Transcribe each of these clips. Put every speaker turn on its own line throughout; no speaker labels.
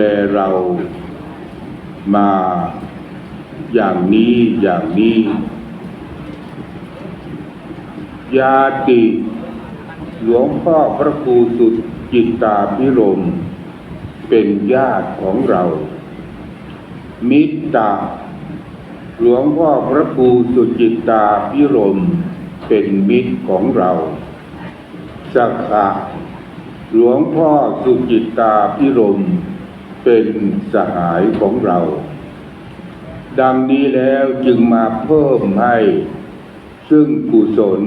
แลเรามาอย่างนี้อย่างนี้ ญาติหลวงพ่อพระครูสุดจิตตาพิรม เป็นญาติของเรา มิตรหลวงพ่อพระครูสุจิตตาพิรม เป็นมิตรของเราสักขะหลวงพ่อสุจิตตาพิรม เป็นสหายของเรา ดังนี้แล้วจึงมาเพิ่มให้ ซึ่งกุศล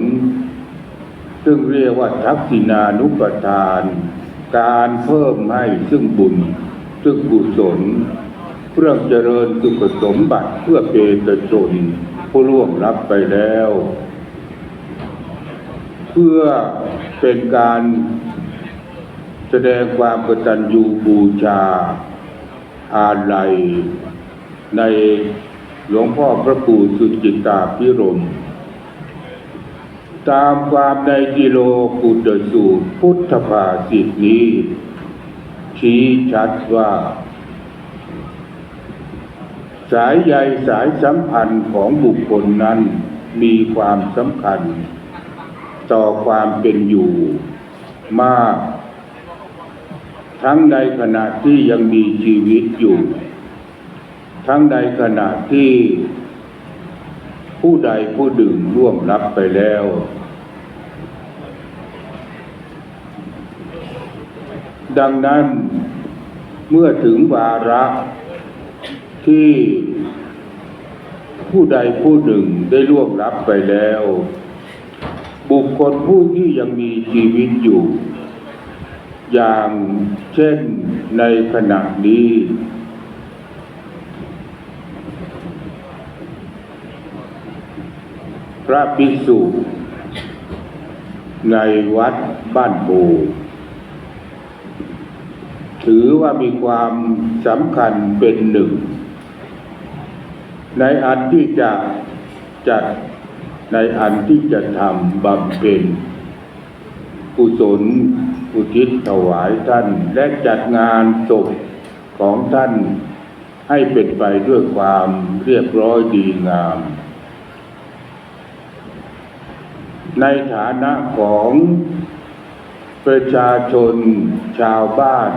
ซึ่งเรียกว่าทักษิณานุปทาน การเพิ่มให้ซึ่งบุญ ซึ่งกุศลเพื่อเจริญสุขสมบัติเพื่อเปตชนผู้ล่วงรับไปแล้ว เพื่อเป็นการ แสดงความกตัญญูบูชาอาลัย ในหลวงพ่อพระปู่สุจิตาพิรม ตามความในกิโลกุตสูตรพุทธภาษิตนี้ ชี้ชัดว่า สายใยสายสัมพันธ์ของบุคคลนั้นมีความสำคัญ ต่อความเป็นอยู่มาก ทั้งในขณะที่ยังมีชีวิตอยู่ ทั้งในขณะที่ผู้ใดผู้ดึงร่วงรับไปแล้ว ดังนั้นเมื่อถึงวาระที่ผู้ใดผู้หนึ่งได้ล่วงรับไปแล้ว บุคคลผู้ที่ยังมีชีวิตอยู่ อย่างเช่นในขณะนี้ พระภิกษุในวัดบ้านโพถือว่ามีความสำคัญเป็นหนึ่ง ในอันที่จะจัดในอันที่จะทำบำเพ็ญกุศล อุทิศถวายท่านและจัดงานศพของท่านให้เป็นไปด้วยความเรียบร้อยดีงาม ในฐานะของประชาชนชาวบ้าน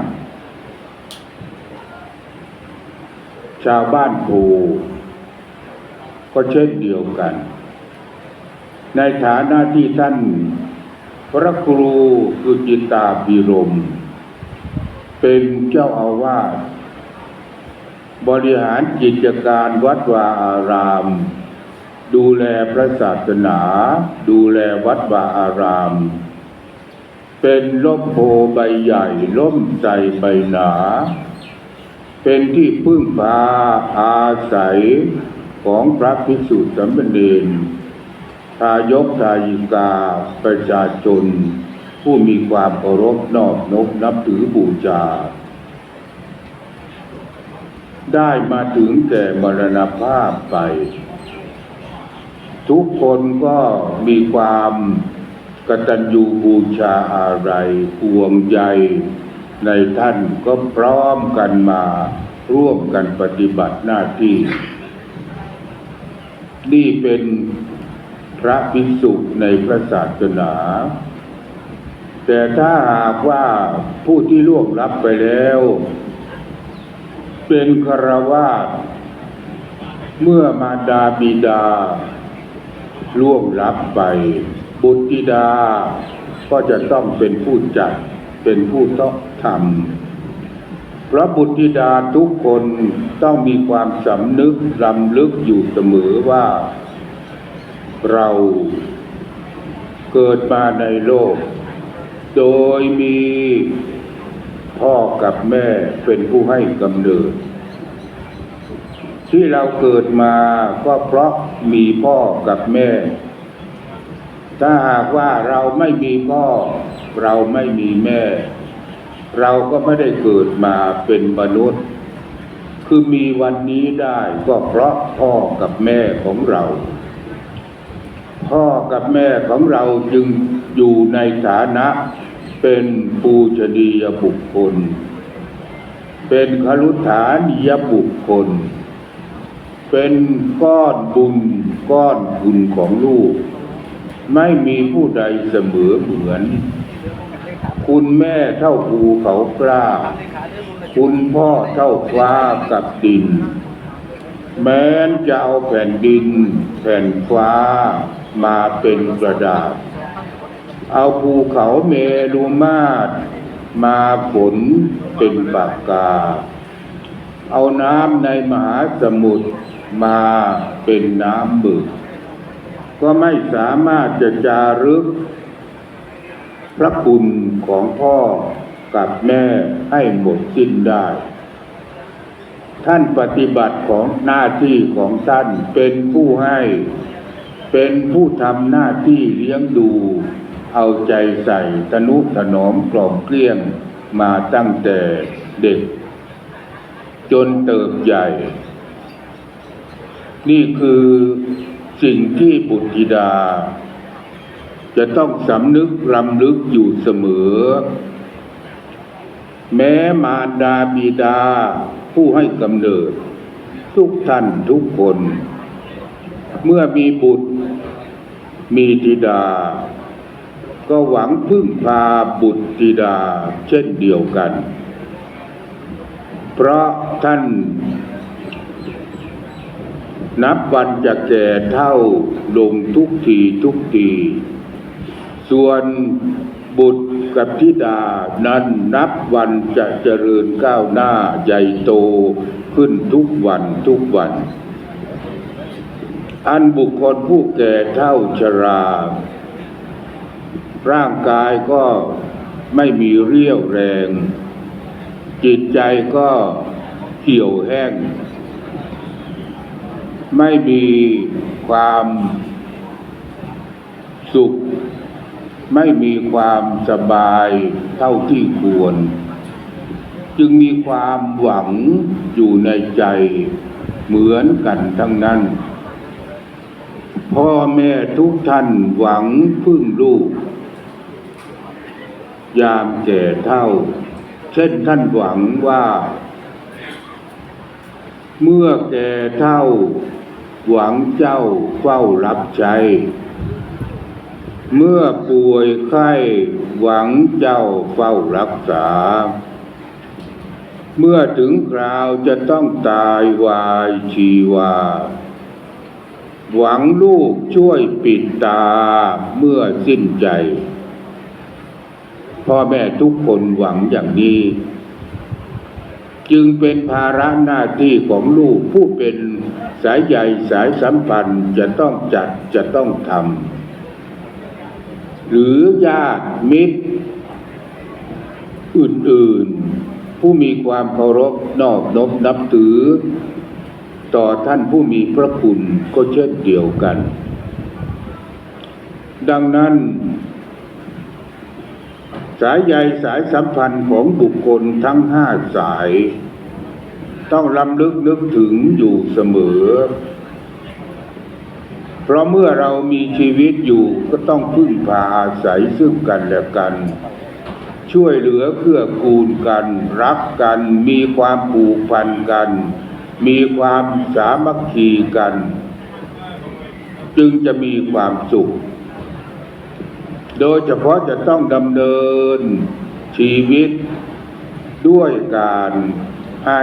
ชาวบ้านภูก็เช่นเดียวกัน ในฐานะที่ท่าน พระครูสุจิตาบิรม เป็นเจ้าอาวาสบริหารกิจการวัดวาอาราม ดูแลพระศาสนา ดูแลวัดวาอาราม เป็นล่มโพใบใหญ่ล่มใจใบหนา เป็นที่พึ่งพาอาศัยของพระภิกษุสามเณร ทายกทายิกา ประชาชน ผู้มีความเคารพนอบนบนับถือบูชา ได้มาถึงแก่มรณภาพไป ทุกคนก็มีความกตัญญูบูชาอะไรห่วงใยในท่านก็พร้อมกันมาร่วมกันปฏิบัติหน้าที่ นี่เป็น ระภิกษุในพระศาสนา แต่ถ้าหากว่าผู้ที่ล่วงลับไปแล้ว เป็นคารวาสเมื่อมาดาบิดา ล่วงลับไป บุตรธิดา ก็จะต้องเป็นผู้จัดเป็นผู้ต้องทำพระบุตรธิดาทุกคนต้องมีความสำนึกลำลึกอยู่เสมอว่า เราเกิดมาในโลก โดยมีพ่อกับแม่เป็นผู้ให้กำเนิด ที่เราเกิดมาก็เพราะมีพ่อกับแม่ ถ้าหากว่าเราไม่มีพ่อ เราไม่มีแม่ เราก็ไม่ได้เกิดมาเป็นมนุษย์ คือมีวันนี้ได้ก็เพราะพ่อกับแม่ของเรา พ่อกับแม่ของเราจึงอยู่ในฐานะเป็นปูชนียบุคคล เป็นครุฐานิยบุคคล เป็นก้อนบุญก้อนบุญของลูก ไม่มีผู้ใดเสมอเหมือน คุณแม่เท่าภูเขากล้า คุณพ่อเท่าฟ้ากับดิน แม้นจะเอาแผ่นดินแผ่นฟ้า มาเป็นกระดาษ เอาภูเขาเมรุมาตรมาฝนเป็นปากกา เอาน้ำในมหาสมุทรมาเป็นน้ำบึก ก็ไม่สามารถจะจารึก พระคุณของพ่อกับแม่ให้หมดสิ้นได้ ท่านปฏิบัติของหน้าที่ของท่านเป็นผู้ให้ เป็นผู้ทำหน้าที่เลี้ยงดู เอาใจใส่ทนุถนอมกล่อมเกลี้ยงมาตั้งแต่เด็ก จนเติบใหญ่ นี่คือสิ่งที่บุตรธิดา จะต้องสำนึกรำลึกอยู่เสมอ แม้มาดาบิดาผู้ให้กำเนิด ทุกท่านทุกคน เมื่อมีบุตร มีธิดา ก็หวังพึ่งพาบุตรธิดาเช่นเดียวกัน เพราะท่าน นับวันจะแก่เท่าลงทุกทีทุกที ส่วนบุตรกับธิดานั้นนับวันจะเจริญก้าวหน้าใหญ่โตขึ้นทุกวันทุกวัน อันบุคคลผู้แก่เท่าชรา ร่างกายก็ไม่มีเรี่ยวแรง จิตใจก็เหี่ยวแห้ง ไม่มีความสุข ไม่มีความสบายเท่าที่ควร จึงมีความหวังอยู่ในใจเหมือนกันทั้งนั้น พ่อแม่ทุกท่านหวังพึ่งลูก ยามแก่เท่า เช่นท่านหวังว่า เมื่อแก่เท่า หวังเจ้าเฝ้ารับใช้ เมื่อป่วยไข้หวังเจ้าเฝ้ารักษา เมื่อถึงคราวจะต้องตายวายชีวา หวังลูกช่วยปิดตาเมื่อสิ้นใจ พ่อแม่ทุกคนหวังอย่างนี้ จึงเป็นภาระหน้าที่ของลูกผู้เป็นสายใยสายสัมพันธ์จะต้องจัดจะต้องทำหรือญาติมิตร อื่นๆ ผู้มีความเคารพนอบนบนับถือ ต่อท่านผู้มีพระคุณก็เช่นเดียวกัน ดังนั้น สายใยสายสัมพันธ์ของบุคคลทั้งห้าสาย ต้องลำลึกนึกถึงอยู่เสมอ เพราะเมื่อเรามีชีวิตอยู่ก็ต้องพึ่งพาอาศัยซึ่งกันและกันช่วยเหลือเกื้อกูลกัน รักกันมีความผูกพันกัน มีความสามัคคีกัน จึงจะมีความสุข โดยเฉพาะจะต้องดำเนินชีวิตด้วยการให้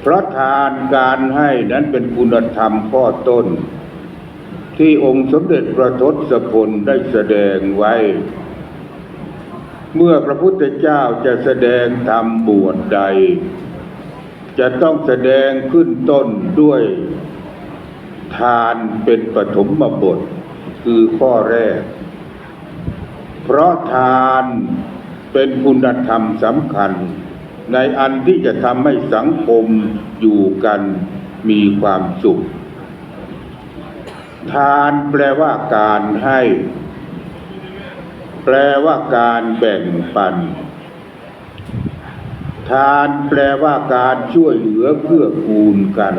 เพราะทานการให้นั้นเป็นคุณธรรมข้อต้น ที่องค์สมเด็จพระทศพลได้แสดงไว้ เมื่อพระพุทธเจ้าจะแสดงธรรมบวชใด จะต้องแสดงขึ้นต้นด้วยทานเป็นปฐมบท คือข้อแรก เพราะทานเป็นคุณธรรมสำคัญ ในอันที่จะทำให้สังคมอยู่กันมีความสุข ทานแปลว่าการให้ แปลว่าการแบ่งปัน ทานแปลว่าการช่วยเหลือเพื่อกูลกัน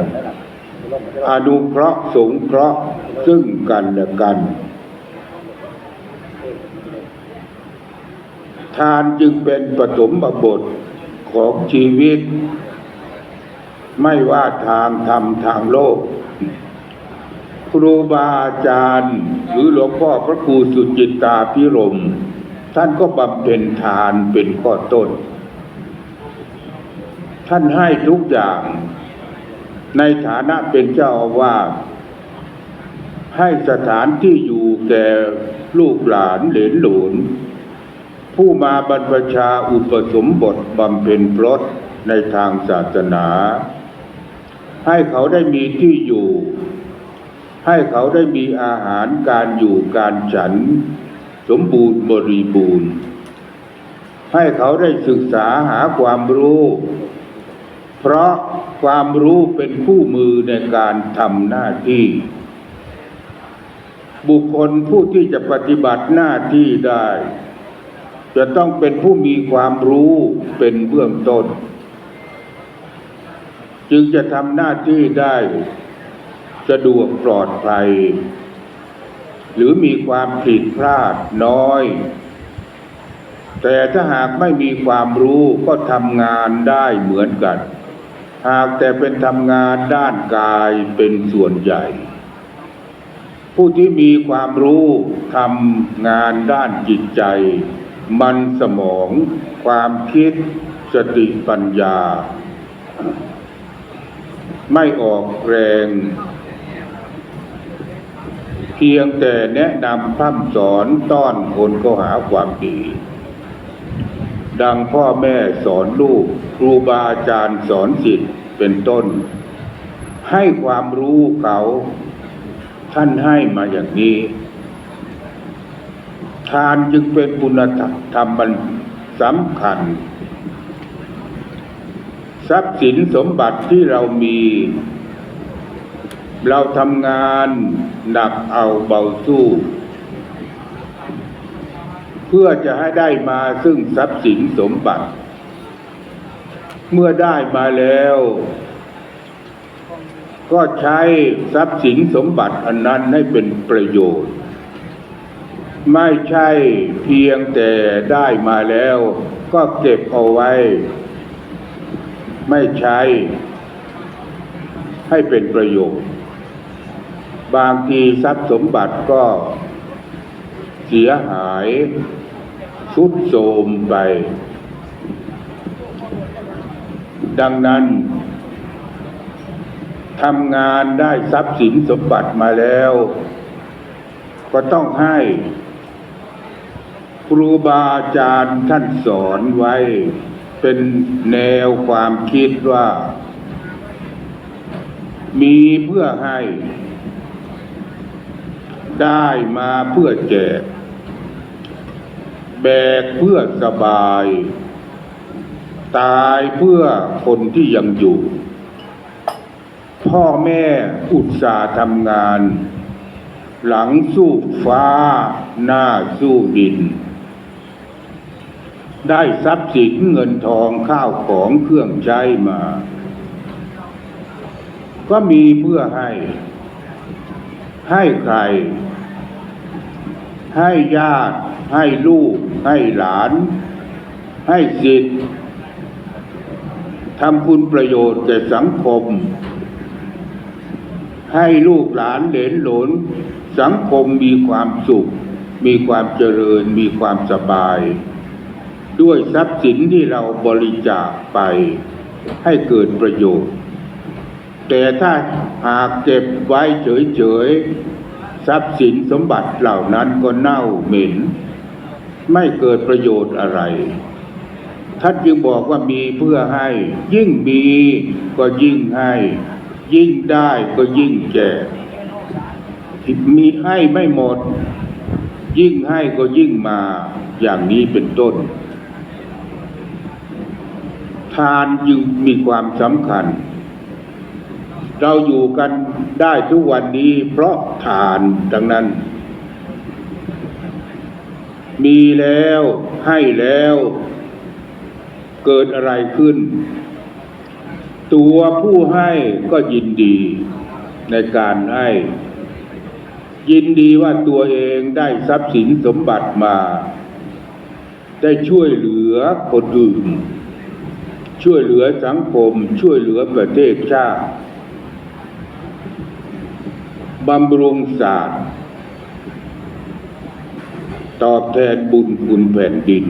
อนุเคราะห์สงเคราะห์ซึ่งกันและกัน ทานจึงเป็นปฐมบทของชีวิต ไม่ว่าทางธรรมทางโลก ครูบาอาจารย์ หรือหลวงพ่อพระครูสุจิตตาพิรม ท่านก็บำเพ็ญทานเป็นข้อต้น ท่านให้ทุกอย่าง ในฐานะเป็นเจ้าอาวาสให้สถานที่อยู่แก่ลูกหลานเหลนหลนผู้มาบรรพชาอุปสมบทบำเพ็ญพรตในทางศาสนา ให้เขาได้มีที่อยู่ ให้เขาได้มีอาหารการอยู่การฉัน สมบูรณ์บริบูรณ์ ให้เขาได้ศึกษาหาความรู้ เพราะความรู้เป็นคู่มือในการทำหน้าที่ บุคคลผู้ที่จะปฏิบัติหน้าที่ได้ จะต้องเป็นผู้มีความรู้เป็นเบื้องต้น จึงจะทำหน้าที่ได้สะดวกปลอดภัย หรือมีความผิดพลาดน้อย แต่ถ้าหากไม่มีความรู้ก็ทำงานได้เหมือนกัน หากแต่เป็นทำงานด้านกายเป็นส่วนใหญ่ ผู้ที่มีความรู้ทำงานด้านจิตใจ มันสมอง ความคิดสติปัญญา ไม่ออกแรง เพียงแต่แนะนำพร่ำสอนต้อนคนเข้าหาความดี ดังพ่อแม่สอนลูก ครูบาอาจารย์สอนสิทธิ์เป็นต้น ให้ความรู้เขาท่านให้มาอย่างนี้ ทานจึงเป็นคุณธรรมมันสำคัญ ทรัพย์สินสมบัติที่เรามี เราทำงานหนักเอาเบาสู้ เพื่อจะให้ได้มาซึ่งทรัพย์สินสมบัติ เมื่อได้มาแล้ว ก็ใช้ทรัพย์สินสมบัติอันนั้นให้เป็นประโยชน์ ไม่ใช่เพียงแต่ได้มาแล้ว ก็เก็บเอาไว้ ไม่ใช้ ให้เป็นประโยชน์ บางทีทรัพย์สมบัติก็เสียหายชุดโทรมไป ดังนั้นทำงานได้ทรัพย์สินสมบัติมาแล้ว ก็ต้องให้ครูบาอาจารย์ท่านสอนไว้ เป็นแนวความคิดว่า มีเพื่อให้ ได้มาเพื่อแจก แบกเพื่อสบาย ตายเพื่อคนที่ยังอยู่ พ่อแม่อุตส่าห์ทำงาน หลังสู้ฟ้า หน้าสู้ดิน ได้ทรัพย์สินเงินทองข้าวของเครื่องใช้มา ก็มีเพื่อให้ ให้ใคร ให้ญาติให้ลูก ให้หลาน ให้สิทธิ์ ทำคุณประโยชน์แก่สังคม ให้ลูกหลานเหลนหลน สังคมมีความสุข มีความเจริญ มีความสบาย ด้วยทรัพย์สินที่เราบริจาคไปให้เกิดประโยชน์ แต่ถ้าหากเก็บไว้เฉยๆทรัพย์สินสมบัติเหล่านั้นก็เน่าเหม็น ไม่เกิดประโยชน์อะไร ท่านจึงบอกว่ามีเพื่อให้ ยิ่งมีก็ยิ่งให้ ยิ่งได้ก็ยิ่งแจกมีให้ไม่หมด ยิ่งให้ก็ยิ่งมาอย่างนี้เป็นต้น ทานจึงมีความสำคัญ เราอยู่กันได้ทุกวันนี้เพราะทานดังนั้น มีแล้วให้แล้ว เกิดอะไรขึ้น ตัวผู้ให้ก็ยินดีในการให้ ยินดีว่าตัวเองได้ทรัพย์สินสมบัติมา ได้ช่วยเหลือคนอื่น ช่วยเหลือสังคม ช่วยเหลือประเทศชาติบำรุงศาสตร์ ตอบแทนบุญคุณแผ่นดิน